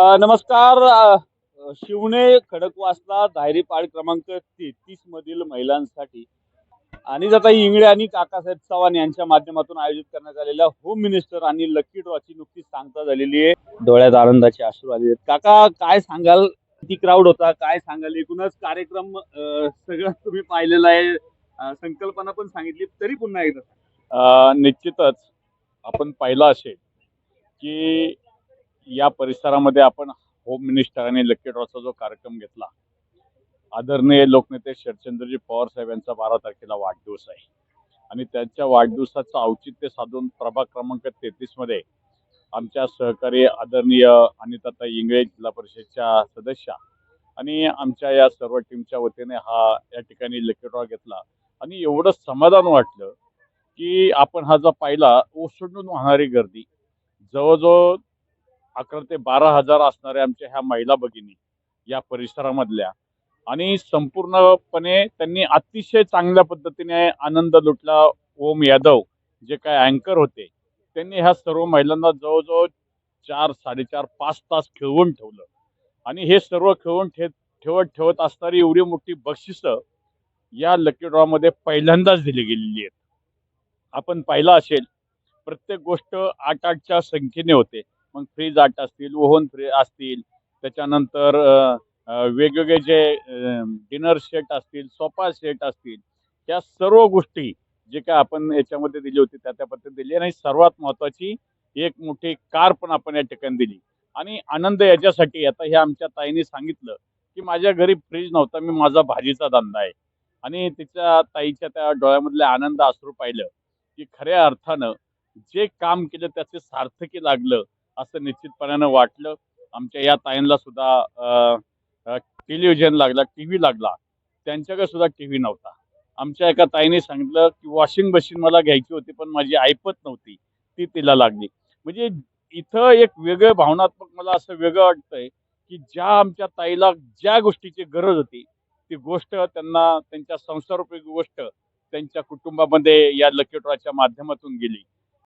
नमस्कार शिवणे खडकवासला धायरीपाड क्रमांक तेहतीस मधील महिलांसाठी. आणि जाता इंगळे आणि काकासाहेब चव्हाण यांच्या माध्यमातून आयोजित करण्यात आलेल्या होम मिनिस्टर आणि लकी ड्रॉची नुकतीच सांगता झालेली आहे. डोळ्यात आनंदाचे अश्रू आले आहेत. काका काय सांगाल? किती क्राऊड होता? काय सांगाल? एकूणच कार्यक्रम सगळं तुम्ही पाहिलेला आहे. संकल्पना पण सांगितली तरी पुन्हा एकदा निश्चितच. आपण पाहिलं असेल की या परिसरामध्ये आपण होम मिनिस्टर आणि ड्रॉचा जो कार्यक्रम घेतला आदरणीय लोकनेते शरचंद्रजी पवार साहेब यांचा बारा तारखेला वाढदिवस आहे. आणि त्यांच्या वाढदिवसाचं औचित्य साधून प्रभाग क्रमांक तेहतीसमध्ये आमच्या सहकारी आदरणीय अनिताताई इंगळे जिल्हा परिषदच्या सदस्या आणि आमच्या या सर्व टीमच्या वतीने हा या ठिकाणी लकी ड्रॉ घेतला. आणि एवढं समाधान वाटलं की आपण हा जो पाहिला ओसंडून वाहणारी गर्दी जवळजवळ अकरा ते बारा हजार असणाऱ्या आमच्या ह्या महिला भगिनी या परिसरामधल्या. आणि संपूर्णपणे त्यांनी अतिशय चांगल्या पद्धतीने आनंद लुटला ओम यादव जे काय अँकर होते. त्यांनी ह्या सर्व महिलांना जवळजवळ चार साडेचार पाच तास खेळवून ठेवलं. आणि हे सर्व खेळवून ठे ठेवत ठेवत असणारी एवढी मोठी बक्षिसं या लकी ड्रॉमध्ये पहिल्यांदाच दिली गेलेली आहेत. आपण पाहिलं असेल प्रत्येक गोष्ट आठ आठच्या संख्येने होते. मग फ्रीज आट असतील ओव्हन फ्री असतील. त्याच्यानंतर वेगवेगळे जे डिनर सेट असतील सोफा सेट असतील त्या सर्व गोष्टी जे काय आपण याच्यामध्ये दिली होती त्या त्या पद्धतीने दिली. आणि सर्वात महत्वाची एक मोठी कार पण आपण या ठिकाणी दिली. आणि आनंद याच्यासाठी आता हे आमच्या ताईने सांगितलं की माझ्या घरी फ्रीज नव्हता मी माझा भाजीचा धंदा आहे. आणि तिच्या ताईच्या त्या डोळ्यामधले आनंद आसरू पाहिलं की खऱ्या अर्थानं जे काम केलं त्याचे सार्थकी लागलं. असं निश्चितपणानं वाटलं. आमच्या या ताईंना सुद्धा टेलिव्हिजन लागला टी व्ही लागला. त्यांच्याकडे सुद्धा टी व्ही नव्हता. आमच्या एका ताईने सांगितलं की वॉशिंग मशीन मला घ्यायची होती पण माझी ऐपत नव्हती. ती तिला लागली. म्हणजे इथं एक वेगळं भावनात्मक मला असं वेगळं वाटतंय की ज्या आमच्या ताईला ज्या गोष्टीची गरज होती ती गोष्ट त्यांना त्यांच्या संसारोपयोगी गोष्ट त्यांच्या कुटुंबामध्ये या लकी माध्यमातून गेली.